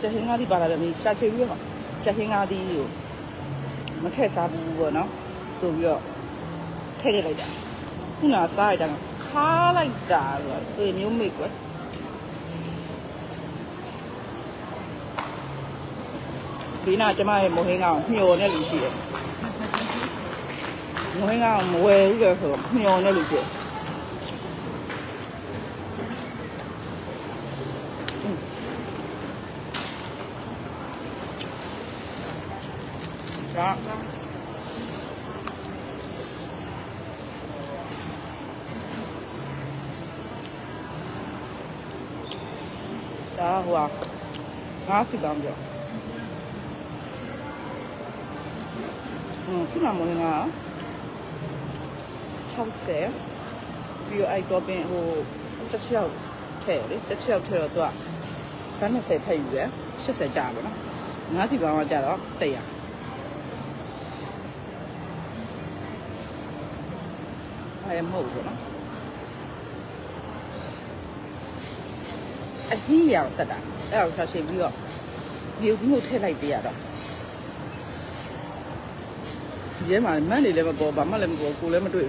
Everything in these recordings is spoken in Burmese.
ချက်ဟင်းကားဒီပါလာတယ်မင်းရှာချေပြီးတော့ချက်ဟင်းကားဒီကိုမထည့်စားဘူးပေါ့နော်ဆိုပြီးတော့ထည့်ခဲ့လိုက်တာခုနကစားရတာခါလိုက်တာဆိုဆွေမျိုးမိတ်ကွယ်ဒီနာကျမရဲ့မိုဟင်းကောင်မျောနေလူရှိတယ်မိုဟင်းကောင်မဝယ်ဘူးလေဆိုမျောနေလူရှိတယ် ဒါဒါဟိုဟာငါးစီပေါင်းကြောอืมခုနမဝင်က60ပြီးတော့အဲ့တော့ပင်ဟိုတစ်ချောက်ထဲလေတစ်ချောက်ထဲတော့သူကဘန်း20ထည့်ယူရ80ကြာပါတော့ငါးစီပေါင်းကကြာတော့100 ခါရမဟုတ်ဘူးပေါ့နော်အဟီးရအောင်ဆက်တာအဲ့ဒါကိုဆက်ရှိပြီးတော့မြုပ်မှုထည့်လိုက်ပေးရတော့ဒီထဲမှာမန့်နေလည်းမပေါ်ဘာမှလည်းမပေါ်ကိုလည်းမတွေ့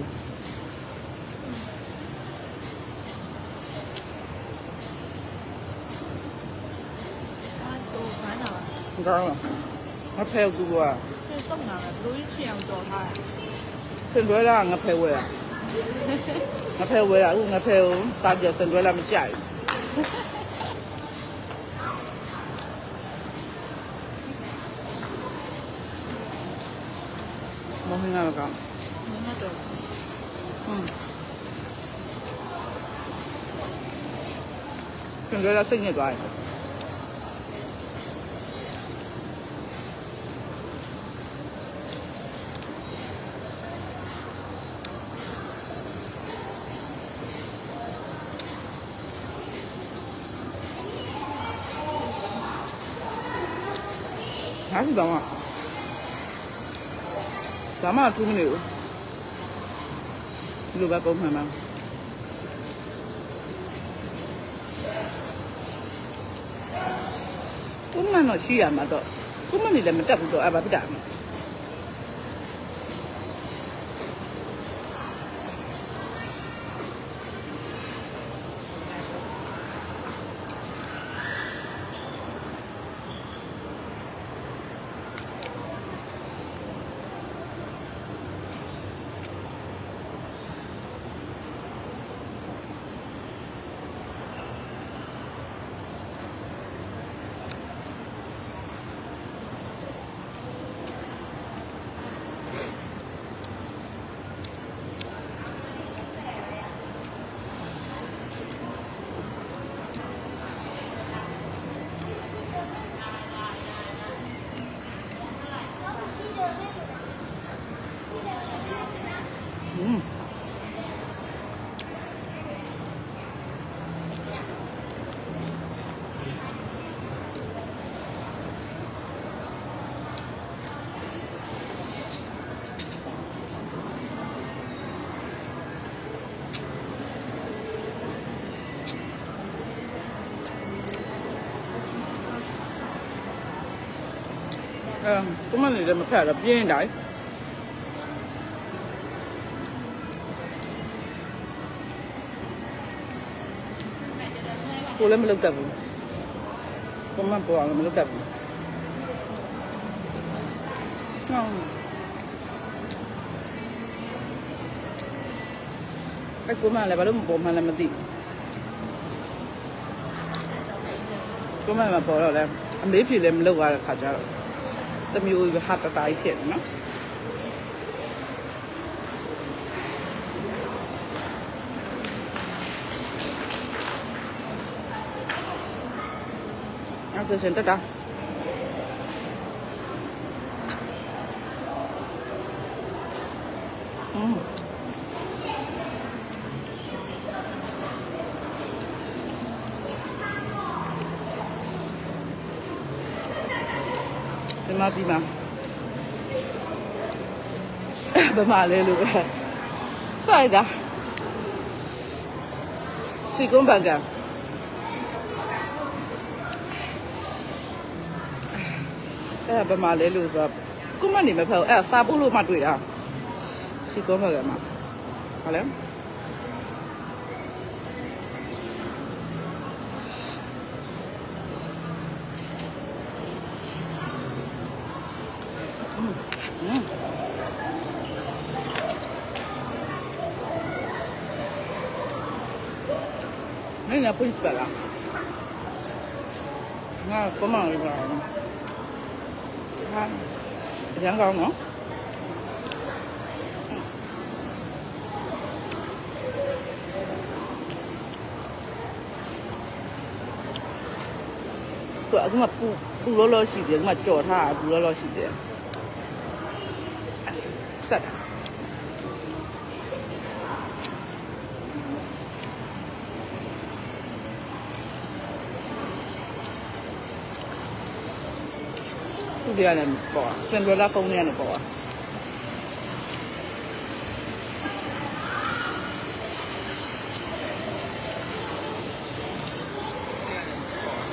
ဘူးကောင်းငါဖဲကူကစင်စုံတာပဲဘလို့ချင်အောင်ကြော်ထားတယ်စင်လွဲတာငါဖဲဝဲတာ ငါဖဲဝဲတာအခုငါဖဲကိုတာကြစင်တွဲလာမကြိုက်ဘူးမဟင်းကတော့ကောင်း 那个， อืมခင်ဗျားစိတ်ညစ်သွားတယ် မှထူးမနေဘူးဒီလိုပဲပုံမှန်ပါပုံမှန်တော့ရှိရမှာတော့ပုံမှန်နေလည်းမတက်ဘူးတော့အဘာဖြစ်တာမလဲ အဲပုံမှန်နေလည်းမဖက်တော့ပြင်းတိုင်းကိုလည်းမလုပ်တတ်ဘူးပုံမှန်ပေါ်အောင်မလုပ်တတ်ဘူးဟောအဲ့ကိုမှလည်းဘာလို့မပေါ်မှန်းလည်းမသိဘူးကိုမှမပေါ်တော့လဲအမေးဖြေလည်းမလုပ်ရတဲ့ခါကျတော့ တမျိုးဟာတတိုင်းဖြစ်နေနော်အဲ့ဆိုရှင်တက်တာอืม ဒီမှာဒီမှာဘယ်မှာလဲလို့ပဲစိုက်တာစီကုန်းဘန်ကန်အဲ့ဒါဘယ်မှာလဲလို့ဆိုတော့ကုမနေမဖက်ဘူးအဲ့ဒါစာပို့လို့မှတွေ့တာစီကောမှာကမှာဟာလဲ นี่เนี่ยปุ๋ยเปล่าง่ายก็มาเลยเปล่าง่ายยังกองเนาะตัวกูมาปูปูล้อล้อสิเดี๋ยวกูมาจ่อท่าปูล้อล้อสิเดี๋ยว တွေကလည်းပေါ့စင်ဒရလာဖုန်းတွေကလည်းပေါ့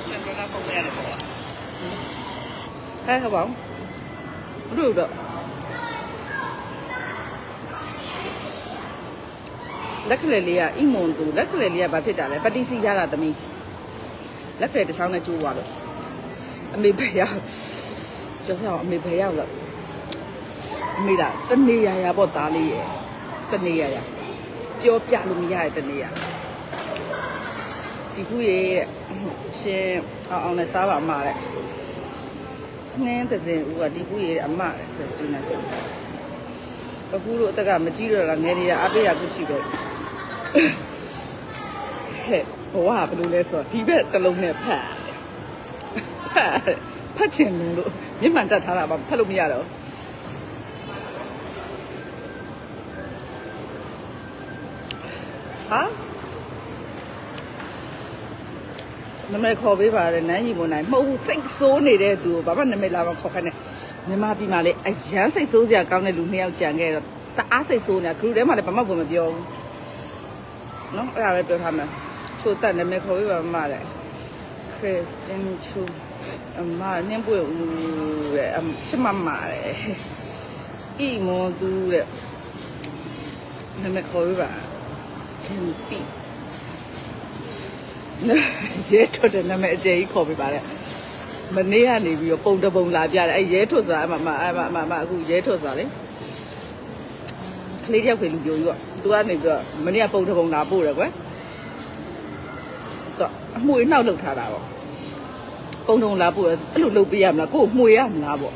စင်ဒရလာဖုန်းတွေကလည်းပေါ့ဟဲ့ဟောပါဘလို့တော့လက်ကလေးလေးကအီမွန်တူလက်ကလေးလေးကဘာဖြစ်တာလဲပတိစီရတာသမီးလက်ကလေးတစ်ချောင်းနဲ့ကျိုးသွားလို့အမေဘယ် ရောက်ကျောင်းရောက်အမေဘယ်ရောက်လဲအမေလားတနေရရပေါ့သားလေးရဲ့တနေရရပြောပြလို့မရတဲ့တနေရဒီခုရဲ့တဲ့ရှင်အောင်အောင်နဲ့စားပါအမတဲ့နင်းတဲ့စင်ဦးကဒီခုရဲ့အမတဲ့ခရစ်စတီနာကျောင်းအခုတို့အသက်ကမကြည့်တော့လားငယ်တွေကအားပေးရခုရှိတော့ဟဲ့ဘဝကဘယ်လိုလဲဆိုတော့ဒီဘက်တစ်လုံးနဲ့ဖတ်ဖတ်ဖတ်ချင်လို့ မျက်မှန်တက်ထားတာပါဖတ်လို့မရတော့ဟာနမဲခေါ်ပေးပါတယ်နန်းကြီးမနိုင်မဟုတ်ဘူးစိတ်ဆိုးနေတဲ့သူကိုဘာမှနမဲလာမခေါ်ခိုင်းနဲ့မြန်မာပြည်မှာလေအရန်စိတ်ဆိုးစရာကောင်းတဲ့လူနှစ်ယောက်ကြံခဲ့တော့တအားစိတ်ဆိုးနေတာဂရုထဲမှာလည်းဘာမှဝင်မပြောဘူးနော်အဲ့ဒါပဲပြောထားမယ်ချိုးတက်နမဲခေါ်ပေးပါမမတဲ့ Kristen Chu အမနင်းပွေဦးတဲ့အမချစ်မမတဲ့ဤမွန်သူတဲ့နမခေါ်ရပါခင်ပီရဲထွက်တဲ့နာမည်အကျယ်ကြီးခေါ်ပြပါတဲ့မနေ့ကနေပြီးတော့ပုံတပုံလာပြတယ်အဲရဲထွက်ဆိုတာအမမအမအမအခုရဲထွက်ဆိုတာလေကလေးတယောက်ခေလူပြိုကြီးပေါ့သူကနေပြီးတော့မနေ့ကပုံတပုံလာပို့တယ်ကွယ်တော့အမွေနှောက်လောက်ထားတာပေါ့ ပုံတုံလာပို့အဲ့လိုလုပ်ပေးရမလားကို့မှွေရမလားပေါ့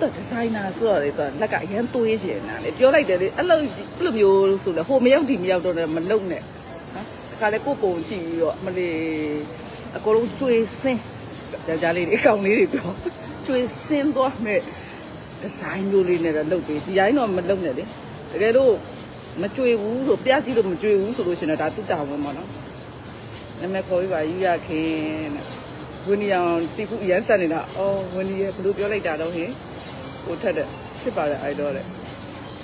တော့ဒီဇိုင်နာဆိုတော့လေတော့လက်ကအရန်သွေးရှင်တာလေပြောလိုက်တယ်လေအဲ့လိုအဲ့လိုမျိုးဆိုလေဟိုမရောက်ဒီမရောက်တော့လည်းမလုံနဲ့နော်ဒါကလည်းကို့ပုံကြည့်ပြီးတော့မလေးအကုန်လုံးကျွေးစင်းယောက်ျားလေးတွေအကောင်လေးတွေပြောကျွေးစင်းသွားမဲ့ဒီဇိုင်းမျိုးလေးနဲ့တော့လုပ်ပေးဒီတိုင်းတော့မလုံနဲ့လေတကယ်လို့မကြွေဘူးဆိုပြကြည့်လို့မကြွေဘူးဆိုလို့ရှင်တော့ဒါတူတာဝင်ပါနော်နာမည်ခေါ်ပြီးပါယူရခင်တဲ့ ဝင်းနီအောင်တီဖူရမ်းဆက်နေတာအော်ဝင်းနီရဲ့ဘယ်လိုပြောလိုက်တာတော့ဟင်ဟိုထက်တဲ့ဖြစ်ပါတယ်အိုက်တော့တဲ့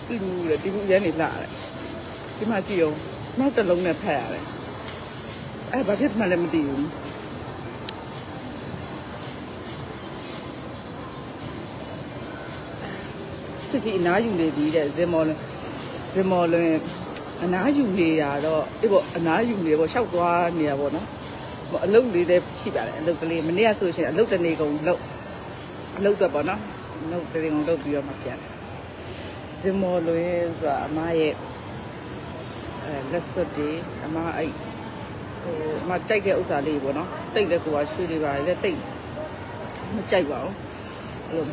တီဖူတဲ့တီဖူရမ်းနေလှတဲ့ဒီမှာကြည့်အောင်နောက်တစ်လုံးနဲ့ဖတ်ရတယ်အဲဘာဖြစ်မှလည်းမသိဘူးစစ်တီအနားယူနေပြီတဲ့ဇင်မော်လွင်ဇင်မော်လွင်အနားယူနေရတော့အေးပေါ့အနားယူနေပေါ့ရှောက်သွားနေရပေါ့နော်ဟို အလုပ်လေးလည်းရှိပါတယ်အလုပ်ကလေးမနေ့ကဆိုရှင်အလုပ်တစ်နေကုန်လုပ်အလုပ်တော့ပေါ့နော်အလုပ်တစ်နေကုန်လုပ်ပြီးတော့မှပြန်တယ်ဇင်မော်လွင်ဆိုတာအမရဲ့အဲလက်စွပ်တွေအမအဲ့ဟိုအမကြိုက်တဲ့ဥစ္စာလေးပေါ့နော်တိတ်လည်းကိုကရွှေလေးပါလေတိတ်မကြိုက်ပါဘူးအဲ့လို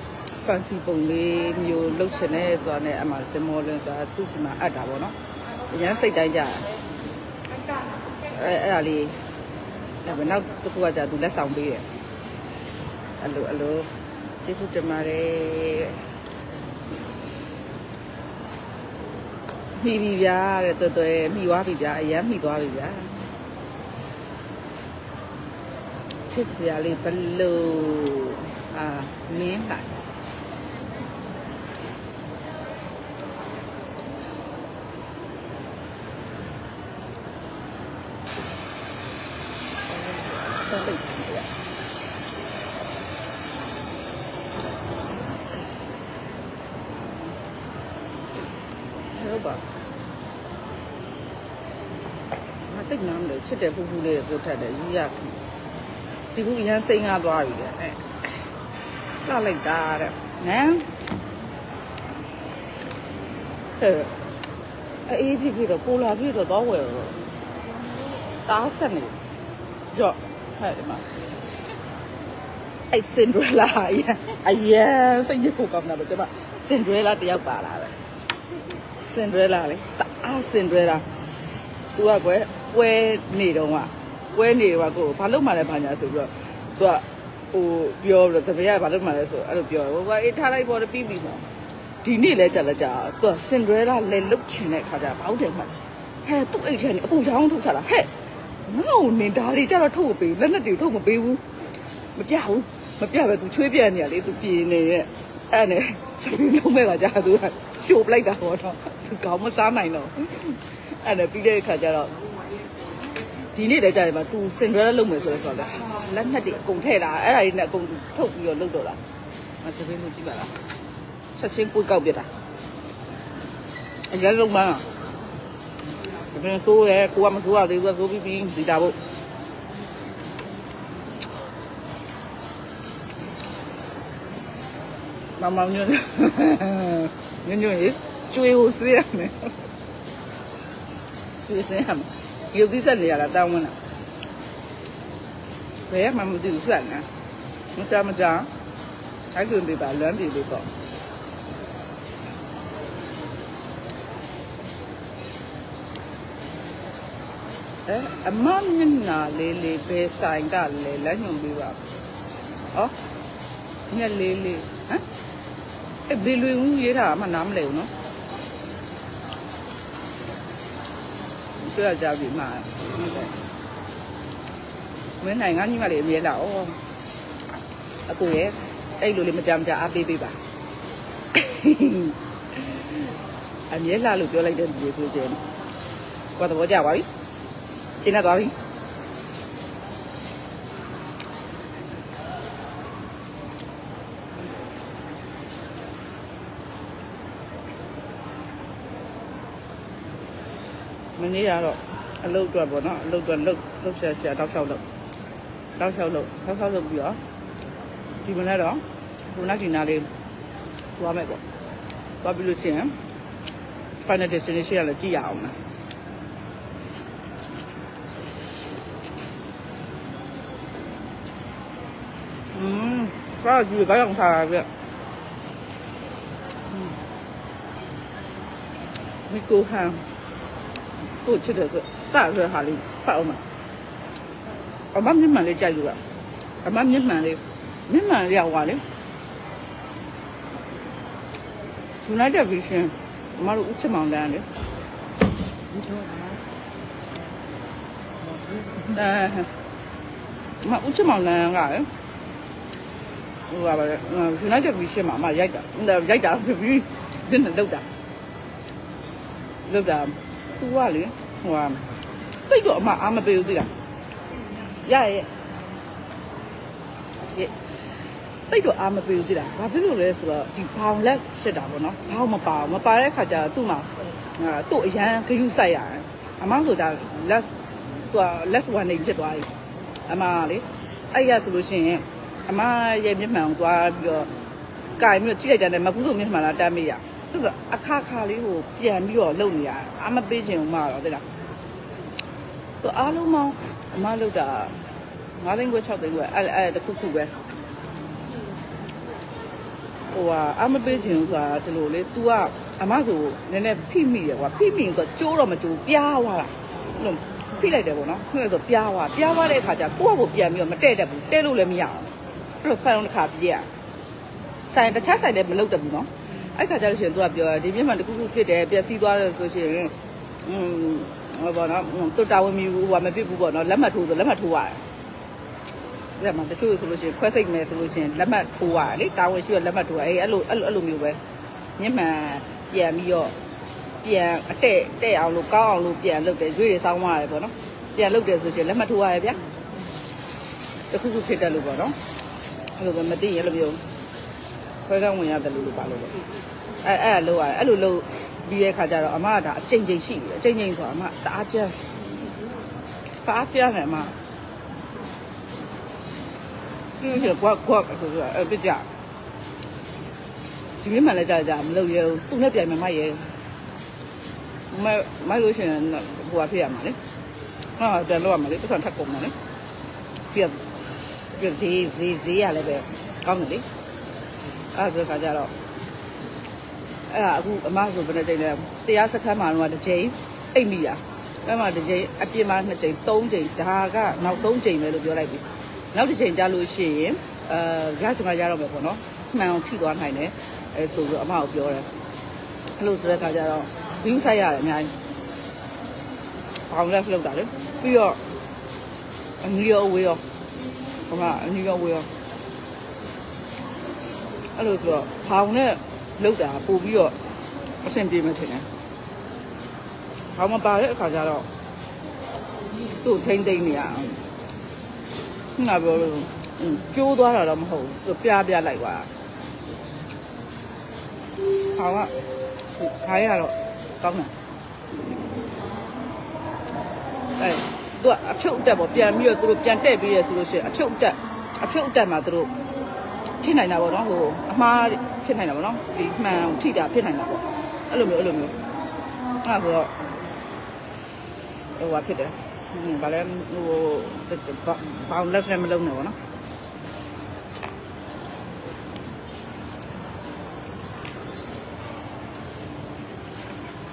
fancy ပုံလေးမျိုးလုပ်ချင်တယ်ဆိုတာနဲ့အမဇင်မော်လွင်ဆိုတာသူ့စီမှာအပ်တာပေါ့နော်အရန်စိတ်တိုင်းကြတာအဲအဲ့ဒါလေး ဒါပေမဲ့နောက်တစ်ခုကကြာသူလက်ဆောင်ပေးတယ်အဲ့လိုအဲ့လိုကျေးဇူးတင်ပါတယ်မိပြီဗျာတဲ့တော်တော်မိသွားပြီဗျာအရန်မိသွားပြီဗျာချစ်စရာလေးဘလို့အာမင်းဟာတော့တိတ်ပြီ ပါမသိနားမလို့ချစ်တဲ့ဖူးဖူးလေးကိုထပ်တယ်ယူရပြီဒီဖူးအရန်စိန်ကားသွားပြီလေအဲလှလိုက်တာတဲ့နော်အဲအေးဖြစ်ဖြစ်တော့ပိုလာဖြစ်တော့တော့ဝယ်တော့တားဆက်နေကြော့ဟဲ့ဒီမှာအဲ့စင်ဒရလာအရင်အရင်စိတ်ညစ်ဖို့ကောင်းတာပဲကျမစင်ဒရလာတယောက်ပါလာပဲ စင်ဒရလာလေတအားစင်ဒရလာ तू ကကွယ်ပွဲနေတော့ကပွဲနေတော့ကိုဘာလို့မှလည်းဘာညာဆိုပြီးတော့ तू ကဟိုပြောလို့တပည့်ကဘာလို့မှလဲဆိုအဲ့လိုပြောတယ်ဟိုကအေးထားလိုက်ပေါ်ပြီးပြီပေါ့ဒီနေ့လဲကြာလဲကြာ तू ကစင်ဒရလာလဲလုတ်ချင်တဲ့ခါကျဘာဟုတ်တယ်မှဟဲ့သူ့အိတ်ထဲနေအပူချောင်းထုတ်ချလာဟဲ့ငါ့ကိုနင်ဒါလေးကြတော့ထုတ်မပေးဘူးလက်နဲ့တွေထုတ်မပေးဘူးမပြဘူးမပြပဲ तू ချွေးပြက်နေရလေ तू ပြေနေရဲ့အဲ့နဲ့စပင်းလုံးမဲ့ကကြာ तू က ရှိုးပလိုက်တာပေါ့တော့ तू ကောင်းမစားနိုင်တော့အဲ့နဲ့ပြီးတဲ့ခါကျတော့ဒီနေ့လည်းကြာတယ်မှာ तू စင်ဒရလာလုပ်မယ်ဆိုတော့ဆိုတော့လက်မှတ်တွေအကုန်ထည့်လာအဲ့ဒါကြီးနဲ့အကုန်ထုတ်ပြီးတော့လုပ်တော့လာမစပင်းလို့ကြည့်ပါလားချက်ချင်းကိုကောက်ပြတာအရင်လုံးမှာဘယ်ဆိုးရဲကိုကမဆိုးရသေးဘူးဆိုးပြီးပြီးဒီတာဖို့မမညွန်း ညွန်းညွန်းရေကျွေးကိုစေးရမယ်ကျွေးစေးရမယ်ရုပ်သီးဆက်နေရတာတောင်းဝင်တာဘယ်မှမသိဘူးဆက်နေမကြမကြအဲ့လိုပြပါလွမ်းပြီလို့ပေါ့အဲအမမျက်နာလေးလေးဘယ်ဆိုင်ကလဲလက်ညွန်ပြပါဟောမျက်လေးလေးဟမ် အဲဘယ်လိုဦးရေးတာမှနားမလဲဘူးနော်တွေ့ရကြပြီမှာမင်းနိုင်ငါညီမလေးအမြဲလာဩအကိုရဲ့အဲ့လိုလေးမကြမ်းကြအားပေးပေးပါအမြဲလာလို့ပြောလိုက်တဲ့လူတွေဆိုရင်ကိုတော့ကြပါပြီကျင်းနေသွားပြီ နေ့ကတော့အလုပ်အတွက်ပေါ့နော်အလုပ်အတွက်လုပ်လုပ်ရှာရှာတောက်လျှောက်လုပ်တောက်လျှောက်လုပ်တောက်လျှောက်လုပ်ပြီးတော့ဒီမနေ့တော့ဘုနာဒီနာလေးသွားမယ်ပေါ့သွားပြီးလို့ချင်း final destination ကလည်းကြည့်ရအောင်လားอืมก็อยู่ก็ยังစားရပြမီကိုဟန် ကိုချစ်တယ်ဆိုစရတဲ့ဟာလေးဖတ်အောင်မအမမျက်မှန်လေးကြိုက်လို့ကအမမျက်မှန်လေးမျက်မှန်လေးရောက်သွားလေ United Vision အမတို့ဦးချစ်မောင်တန်းလေအဲမဦးချစ်မောင်တန်းကလေဟိုပါပဲ United Vision မှာအမရိုက်တာရိုက်တာဖြစ်ပြီးဒီနဲ့လောက်တာလောက်တာ तू ကလေဟိုဟာတိတ်တော့အမအားမပေးဘူးသိလားရရဲ့ရဲ့တိတ်တော့အားမပေးဘူးသိလားဘာဖြစ်လို့လဲဆိုတော့ဒီဘောင်လက်ဖြစ်တာပေါ့နော်ဘောင်မပါဘူးမပါတဲ့ခါကျတော့သူ့မှာအာသူ့အရန်ဂယုစိုက်ရတယ်အမဆိုဒါ less သူက less one နေဖြစ်သွားပြီအမလေအဲ့ရဆိုလို့ရှိရင်အမရဲ့မျက်မှန်ကိုသွားပြီးတော့ကင်ပြီးတော့ကြည့်လိုက်တယ်မကူးစုံမျက်မှန်လားတမ်းမေးရ သူကအခါခါလေးကိုပြန်ပြီးတော့လုံနေရအမပေးချင်ဦးမတော့သိလားသူအားလုံးမောင်းအမလုတ်တာ9သိန်းခွဲ6သိန်းခွဲအဲ့အဲ့တခုခုပဲဟိုဟာအမပေးချင်ဆိုတာဒီလိုလေ तू ကအမဆိုနည်းနည်းဖိမိရကွာဖိမိဆိုကျိုးတော့မကျိုးပြားသွားတာအဲ့လိုဖိလိုက်တယ်ပေါ့နော်ဖိလိုက်ဆိုပြားသွားပြားသွားတဲ့အခါကျကိုယ့်ကိုပြန်ပြီးတော့မတဲ့တတ်ဘူးတဲ့လို့လည်းမရအောင်အဲ့လိုဖန်တစ်ခါပြရဆိုင်တခြားဆိုင်လည်းမလုပ်တတ်ဘူးနော် အဲ့ခါကျလို့ရှိရင် तू ကပြောဒီမျက်မှန်တစ်ခုခုဖြစ်တယ်ပျက်စီးသွားတယ်ဆိုရှင်อืมဟောပေါ့နော်တူတာဝင်မီဘူးဟိုမဖြစ်ဘူးပေါ့နော်လက်မှတ်ထိုးဆိုလက်မှတ်ထိုးရတယ်ဒါမှတချို့ဆိုလို့ရှိရင်ခွဲစိတ်မယ်ဆိုလို့ရှိရင်လက်မှတ်ထိုးရတယ်လေတာဝန်ရှိရလက်မှတ်ထိုးရအေးအဲ့လိုအဲ့လိုအဲ့လိုမျိုးပဲမျက်မှန်ပြန်ပြီးတော့ပြန်အတဲ့တဲ့အောင်လို့ကောင်းအောင်လို့ပြန်လုပ်တယ်ရွေးတွေစောင်းသွားတယ်ပေါ့နော်ပြန်လုပ်တယ်ဆိုရှင်လက်မှတ်ထိုးရတယ်ဗျာတခုခုဖြစ်တယ်လို့ပေါ့နော်အဲ့လိုပဲမသိရင်အဲ့လိုမျိုး ခွဲကန်းဝင်ရတယ်လို့လို့ပါလို့ပေါ့အဲ့အဲ့လိုရတယ်အဲ့လိုလို့ပြီးရဲ့ခါကျတော့အမကဒါအချိန်ချိန်ရှိပြီအချိန်ချိန်ဆိုတော့အမတအားကျန်းတအားကျန်းတယ်အမဒီလိုကွာကွာဆိုတော့အဲ့ပြကြဒီမိမှလည်းကြာကြာမလုပ်ရဘူးသူနဲ့ပြိုင်မှမရဲမမလို့ရှိရင်ဟိုကဖြစ်ရမှာလေဟာတယ်လို့ရမှာလေပတ်စံထပ်ကုန်မှာလေပြပြဈေးဈေးဈေးရလည်းပဲကောင်းတယ်လေ အဲ့ဒါဆိုခါကျတော့အဲ့ဒါအခုအမဆိုဘယ်နဲ့ချိန်လဲတရားစခန်းမှာတော့တစ်ချိန်အိတ်မိတာအဲ့မှာတစ်ချိန်အပြစ်မှာနှစ်ချိန်သုံးချိန်ဒါကနောက်ဆုံးချိန်ပဲလို့ပြောလိုက်ပြီနောက်တစ်ချိန်ကြာလို့ရှိရင်အဲရချင်မှရတော့မယ်ပေါ့နော်မှန်အောင်ထိသွားနိုင်တယ်အဲဆိုပြီးအမကိုပြောတယ်အဲ့လိုဆိုတဲ့အခါကျတော့ view ဆိုင်ရတယ်အများကြီးဘောင်လက်လောက်တာလေပြီးတော့အနီရောဝေးရောဟိုမှာအနီရောဝေးရော အဲ့လိုဆိုတော့ဘောင်နဲ့လောက်တာပို့ပြီးတော့အဆင်ပြေမှထင်တယ်။ဘောင်မပါတဲ့အခါကျတော့သူ့ထိမ့်သိမ့်နေရအောင်။ငါပြောလို့ကျိုးသွားတာတော့မဟုတ်ဘူးသူပြပြလိုက်သွားတာ။ဘောင်ကခိုင်းရတော့ကောင်းတယ်။အဲသူကအဖြုတ်တက်ပေါ့ပြန်ပြီးတော့သူတို့ပြန်တက်ပြီးရဆိုလို့ရှိရင်အဖြုတ်တက်အဖြုတ်တက်မှာသူတို့ ဖြစ်နိုင်တာပေါ့နော်ဟိုအမှားဖြစ်နိုင်တာပေါ့နော်ဒီမှန်ထိတာဖြစ်နိုင်တာပေါ့အဲ့လိုမျိုးအဲ့လိုမျိုးအဲ့ဒါဆိုတော့ဟိုဟာဖြစ်တယ်ဟင်းဗာလဲဟိုဘောင်လက်နဲ့မလုံးနဲ့ပေါ့နော်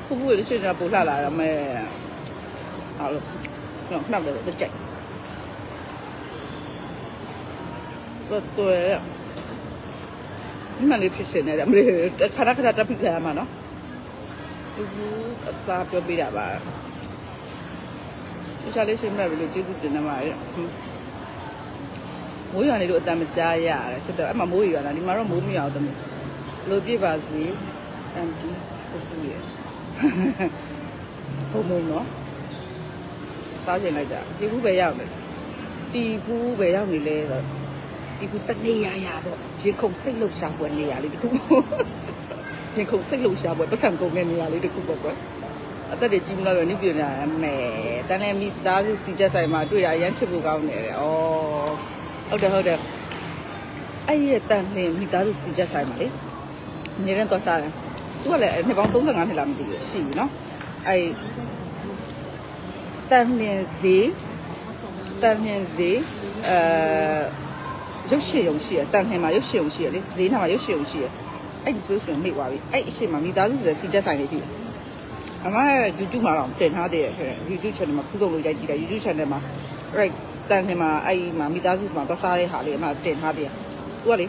ခုခုရရှိတာပူလာလာတော့မဲအဲ့လိုတော့နှောက်တယ်တက်ကြိုက်တော့တွေ့ရ ဒီမလေးဖြစ်စင်နေတယ်မလေးခဏခဏတက်ပြီးခါမှာနော်သူကအစားပြောပြတာပါတခြားလေးရှင်းပြပြီလို့ကျေးဇူးတင်နေပါတယ်မိုးရွာနေလို့အတမ်းမကြားရတယ်ချက်တော့အမှမိုးရွာတာဒီမှာတော့မိုးမရွာဘူးတမီးလို့ပြပါစီအန်တီဟုတ်ပြီဘုံမုံနော်စားကျင်လိုက်တာဒီခုပဲရောက်တယ်တီဖူးပဲရောက်နေလဲဆိုတော့ ဒီခုတနေရရပေါ့ရေခုံစိတ်လှုပ်ရှားပွဲနေရလေးတခုရေခုံစိတ်လှုပ်ရှားပွဲပတ်စံကုန်တဲ့နေရလေးတခုပေါ့ကွယ်အသက်တွေကြီးမလို့ရနိပြညာမဲတန်းနေမိသားစုစီချက်ဆိုင်မှာတွေ့ရရမ်းချစ်ဖို့ကောင်းနေတယ်ဩဟုတ်တယ်ဟုတ်တယ်အဲ့ရတန်းနေမိသားစုစီချက်ဆိုင်မှာလေနေရင်တော့စားတယ်သူကလည်းနှစ်ပေါင်း35နှစ်လာမသိဘူးရှိပြီနော်အဲ့တန်းနေဈေးတန်းနေဈေးအဲ ရုပ်ရှင်ရုံရှိရတန်ခင်းမှာရုပ်ရှင်ရုံရှိရလေဈေးနာမှာရုပ်ရှင်ရုံရှိရအဲ့ဒီဆိုရှင်မိသွားပြီအဲ့အရှိမမိသားစုဆိုစီချက်ဆိုင်နေရှိတယ်အမရဲ့ YouTube မှာတော့တင်ထားသေးတယ်ဟဲ့ YouTube channel မှာခုဆုံးလို့ရိုက်ကြည့်တယ် YouTube channel မှာ right တန်ခင်းမှာအဲ့ဒီမှာမိသားစုမှာသွားစားတဲ့ဟာလေးအမတင်ထားသေးတယ်သူကလေ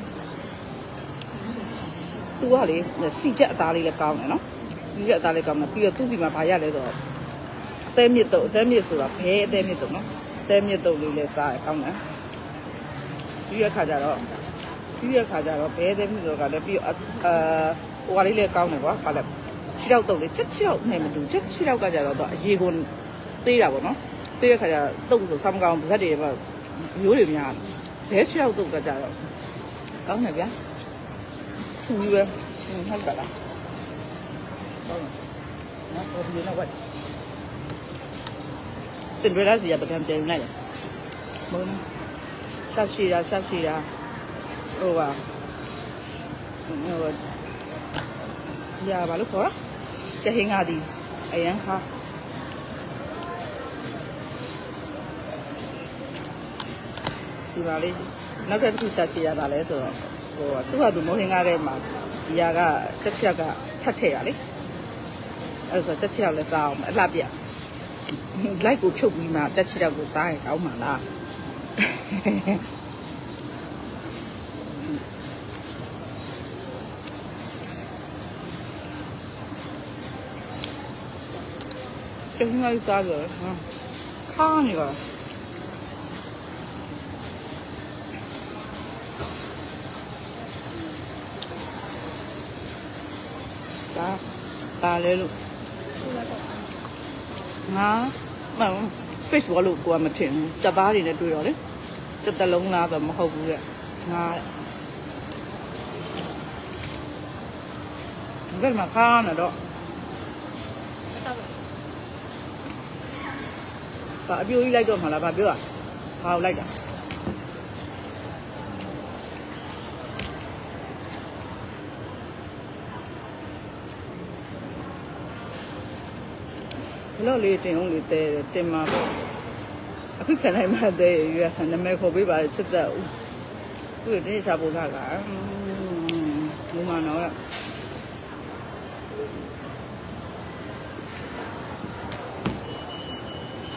သူကလေစီချက်အသားလေးလည်းကောင်းတယ်နော်စီချက်အသားလေးကောင်းတယ်ပြီးတော့သူ့စီမှာဘာရလဲဆိုတော့အသေးမြစ်တော့အသေးမြစ်ဆိုတာဘဲအသေးမြစ်တော့နော်အသေးမြစ်တော့လေးလည်းစားကောင်းတယ် ပြီးရခါကျတော့ပြီးရခါကျတော့ဘဲသေးမှုဆိုကလည်းပြီးတော့အာဟိုကလေးလည်းကောင်းတယ်ကွာဘာလဲခြေထောက်တုပ်လေးချက်ခြေထောက်နဲ့မတူချက်ခြေထောက်ကကြတော့အရေကုန်သေးတာပေါ့နော်သေးတဲ့ခါကျတော့တုပ်ဆိုဆမ်ကောင်ပါဇက်တွေမှာရိုးတွေများဘဲခြေထောက်တုပ်ကကြတော့ကောင်းတယ်ဗျာထူပဲဟုတ်ကဲ့လားကောင်းတယ်နော်ဒီနေ့တော့စင်ဒရလာစီရပကံပြန်လိုက်တယ်မဟုတ် ဆက်ရှိတာဆက်ရှိတာဟိုပါဟိုရပါလို့ခေါ်တဟင်းကားဒီအရန်ခါဒီပါလေးနောက်တစ်ခုဆက်ရှိရတာလဲဆိုတော့ဟိုသူ့ဟာသူမိုးဟင်းကားထဲမှာဒီဟာကချက်ချက်ကထပ်ထည့်ရလေအဲ့ဆိုချက်ချက်လည်းစားအောင်အလှပြလိုက်ကိုဖြုတ်ပြီးမှချက်ချက်ကိုစားရင်ကောင်းမှာလား ကျင်းလိုက်စားကြဟာခါနေကဒါပါလေလို့ငါမ fish ဘောလို့ကိုကမထင်ဘူးတပ်သားတွေနဲ့တွေ့တော့လေ တစ်တလုံးလားတော့မဟုတ်ဘူးတဲ့ငါဘယ်မှာခါနေတော့စားပါဘာအပြိုကြီးလိုက်တော့မှလားဘာပြောတာဘာကိုလိုက်တာဘလို့လေးတင်အောင်လေးတဲတယ်တင်မှာပေါ့ အခုခံနိုင်မှတဲရွယ်နာမည်ခေါ်ပေးပါချစ်သက်ဦးသူ့တင်းချပို့ထားတာဘုမနော်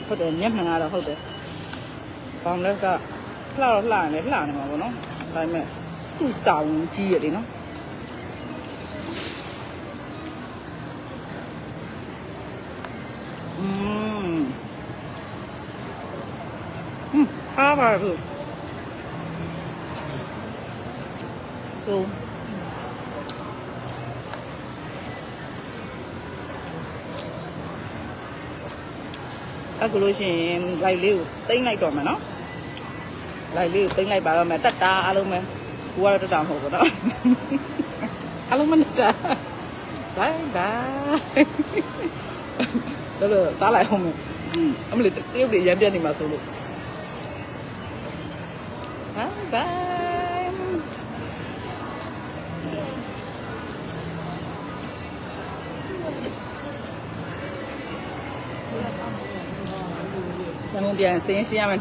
ဟုတ်တယ်မျက်မှန်ကတော့ဟုတ်တယ်။ဘောင်လက်ကလှတော့လှနေလှနေမှာပေါ့နော်။ဒါပေမဲ့သူ့တောင်ကြီးရလေနော်။ มအားပါဘူး။ဆိုအဲ့ဆိုလို့ရှိရင် live လေးကိုတိမ့်လိုက်တော့မယ်နော် live လေးကိုတိမ့်လိုက်ပါတော့မယ်တက်တာအားလုံးပဲကိုကတော့တက်တာမဟုတ်ဘူးနော်အားလုံးမတက်တာ bye bye တော့တော့စားလိုက်အောင်မယ်အမလေးတရုတ်တွေရမ်းပြတ်နေမှာဆိုလို့ bye bye ရန်ကုန်ပြန်စင်းရှင်းရမ